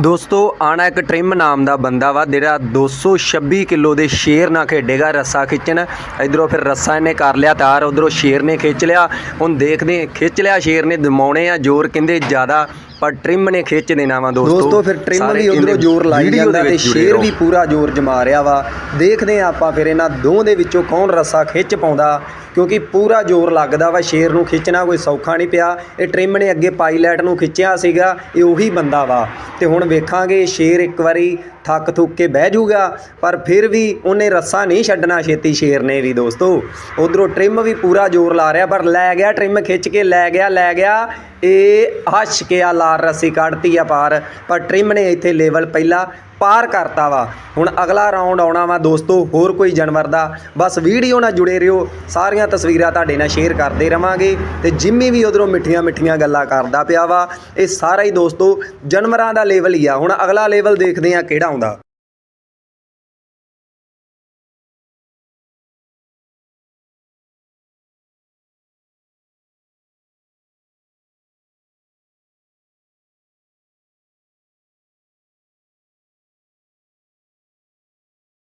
ਦੋਸਤੋ, ਆਣਾ ਇੱਕ ਟ੍ਰਿਮ ਨਾਮ ਦਾ ਬੰਦਾ ਵਾ, ਜਿਹੜਾ 226 ਕਿਲੋ ਦੇ ਸ਼ੇਰ ਨਾਲ ਖੇਡੇਗਾ, ਰੱਸਾ ਖਿੱਚਣ। ਇਧਰੋਂ ਫਿਰ ਰੱਸਾ ਇਹਨੇ ਕਰ ਲਿਆ ਤਾਰ ਉਧਰੋਂ ਸ਼ੇਰ ਨੇ ਖਿੱਚ ਲਿਆ। ਹੁਣ ਦੇਖਦੇ ਖਿੱਚ ਲਿਆ ਸ਼ੇਰ ਨੇ, ਦਮਾਉਣੇ ਆ, ਜ਼ੋਰ ਕਹਿੰਦੇ ਜ਼ਿਆਦਾ। ਪਰ ਟ੍ਰਿਮ ਨੇ ਖਿੱਚ ਦੇਣਾ ਵਾ ਦੋਸਤੋ। ਦੋਸਤੋ ਫਿਰ ਟ੍ਰਿਮ ਵੀ ਉਧਰੋਂ ਜ਼ੋਰ ਲਾਈ ਜਾਂਦਾ ਤੇ ਸ਼ੇਰ। ਵੀ ਪੂਰਾ ਜ਼ੋਰ ਜਮਾ ਰਿਹਾ ਵਾ। ਦੇਖਦੇ ਆ ਆਪਾਂ ਫਿਰ ਇਹਨਾਂ ਦੋਵਾਂ ਦੇ ਵਿੱਚੋਂ ਕੌਣ ਰੱਸਾ ਖਿੱਚ ਪਾਉਂਦਾ ਕਿਉਂਕਿ ਪੂਰਾ ਜ਼ੋਰ ਲੱਗਦਾ ਵਾ ਸ਼ੇਰ ਨੂੰ ਖਿੱਚਣਾ ਕੋਈ ਸੌਖਾ ਨਹੀਂ ਪਿਆ। ਇਹ ਟ੍ਰਿਮ ਨੇ ਅੱਗੇ ਪਾਇਲਟ ਨੂੰ ਖਿੱਚਿਆ ਸੀਗਾ ਇਹ ਉਹੀ ਬੰਦਾ ਵਾ। ਤੇ ਹੁਣ ਵੇਖਾਂਗੇ ਸ਼ੇਰ ਇੱਕ ਵਾਰੀ ਥੱਕ ਥੁੱਕ ਕੇ ਬਹਿ ਜਾਊਗਾ ਪਰ ਫਿਰ ਵੀ ਉਹਨੇ ਰੱਸਾ ਨਹੀਂ ਛੱਡਣਾ ਛੇਤੀ ਸ਼ੇਰ ਨੇ ਵੀ ਦੋਸਤੋ। ਉਧਰੋਂ ਟ੍ਰਿਮ ਵੀ ਪੂਰਾ ਜ਼ੋਰ ਲਾ ਰਿਹਾ, ਪਰ ਲੈ ਗਿਆ ਟ੍ਰਿਮ ਖਿੱਚ ਕੇ, ਲੈ ਗਿਆ ਲੈ ਗਿਆ। ਇਹ ਹੱਸ਼ ਕੇ ਆ ਲਾਰ ਰੱਸੀ ਕੱਢਤੀ ਆ ਪਾਰ, ਪਰ ਟ੍ਰਿਮ ਨੇ ਇੱਥੇ ਲੈਵਲ ਪਹਿਲਾ ਪਾਰ ਕਰਤਾ ਵਾ। ਹੁਣ ਅਗਲਾ ਰਾਉਂਡ ਆਉਣਾ ਵਾ ਦੋਸਤੋ, ਹੋਰ ਕੋਈ ਜਾਨਵਰ ਦਾ। ਬਸ ਵੀਡੀਓ ਨਾਲ ਜੁੜੇ ਰਹੋ। ਸਾਰੀਆਂ ਤਸਵੀਰਾਂ ਤੁਹਾਡੇ ਨਾਲ ਸ਼ੇਅਰ ਕਰਦੇ ਰਵਾਂਗੇ ਤੇ ਜਿੰਮੀ ਵੀ ਉਧਰੋਂ ਮਿੱਠੀਆਂ ਮਿੱਠੀਆਂ ਗੱਲਾਂ ਕਰਦਾ ਪਿਆ ਵਾ। ਇਹ ਸਾਰਾ ਹੀ ਦੋਸਤੋ, ਜਾਨਵਰਾਂ ਦਾ ਲੈਵਲ ਹੀ ਆ। ਹੁਣ ਅਗਲਾ ਲੈਵਲ ਦੇਖਦੇ ਆ ਕਿਹੜਾ ਆਉਂਦਾ।